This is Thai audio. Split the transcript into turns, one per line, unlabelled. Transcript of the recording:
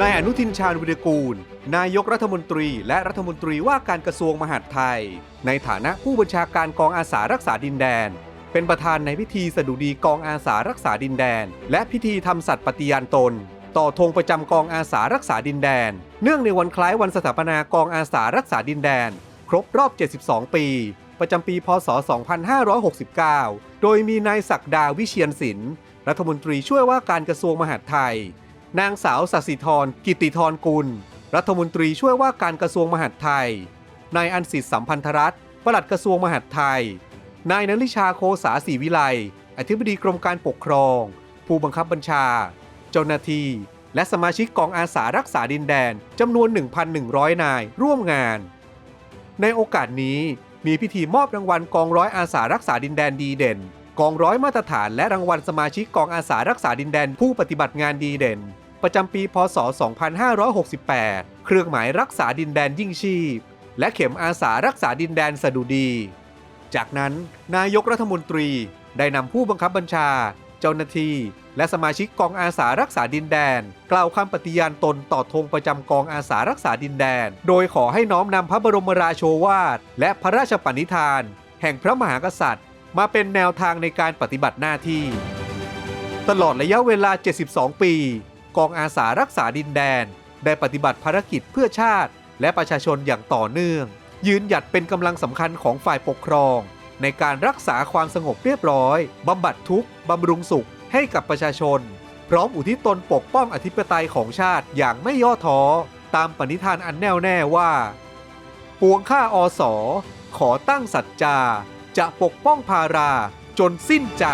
นายอนุทินชาญวิรกูล นายกรัฐมนตรีและรัฐมนตรีว่าการกระทรวงมหาดไทย ในฐานะผู้บัญชาการกองอาสารักษาดินแดน เป็นประธานในพิธีสดุดีกองอาสารักษาดินแดน และพิธีทำสัตย์ปฏิญาณตน ต่อธงประจำกองอาสารักษาดินแดน เนื่องในวันคล้ายวันสถาปนากองอาสารักษาดินแดน ครบรอบ 72 ปี ประจำปีพศ 2569 โดยมีนายศักดาวิเชียนศิลป์รัฐมนตรีช่วยว่าการกระทรวงมหาดไทย นางสาวสัสิธร กิติธรกุล รัฐมนตรีช่วยว่าการกระทรวงมหาดไทย นายอันสิทธิ์สัมพันธรัตน์ปลัดกระทรวงมหาดไทย นายนลิชาโคสาศรีวิไล อธิบดีกรมการปกครอง ผู้บังคับบัญชา เจ้าหน้าที่ และสมาชิกกองอาสารักษาดินแดนจำนวน 1,100 นายร่วมงาน ในโอกาสนี้ มีพิธีมอบรางวัลกองร้อยอาสารักษาดินแดนดีเด่น กองร้อยมาตรฐานและรางวัลสมาชิกกองอาสารักษาดินแดนผู้ปฏิบัติงานดีเด่น ประจำปี พศ 2568 เครื่องหมายรักษาดินแดนยิ่งชีพ และเข็มอาสารักษาดินแดนสดุดี จากนั้นนายกรัฐมนตรีได้นำผู้บังคับบัญชา เจ้าหน้าที่ และสมาชิกกองอาสารักษาดินแดน กล่าวคำปฏิญาณตนต่อธงประจำกองอาสารักษาดินแดน โดยขอให้น้อมนำพระบรมราโชวาท และพระราชปณิธาน แห่งพระมหากษัตริย์ มาเป็นแนวทางในการปฏิบัติหน้าที่ ตลอดระยะเวลา 72 ปี กองอาสารักษาดินแดน ได้ปฏิบัติภารกิจเพื่อชาติ และประชาชนอย่างต่อเนื่อง ยืนหยัดเป็นกำลังสำคัญของฝ่ายปกครอง ในการรักษาความสงบเรียบร้อย บำบัดทุกข์ บำรุงสุขให้กับประชาชน พร้อมอุทิศตนปกป้องอธิปไตยของชาติอย่างไม่ย่อท้อ ตามปณิธานอันแน่วแน่ว่า ปวงข้าอสอขอตั้งสัจจา จะปกป้องภาราจนสิ้นใจ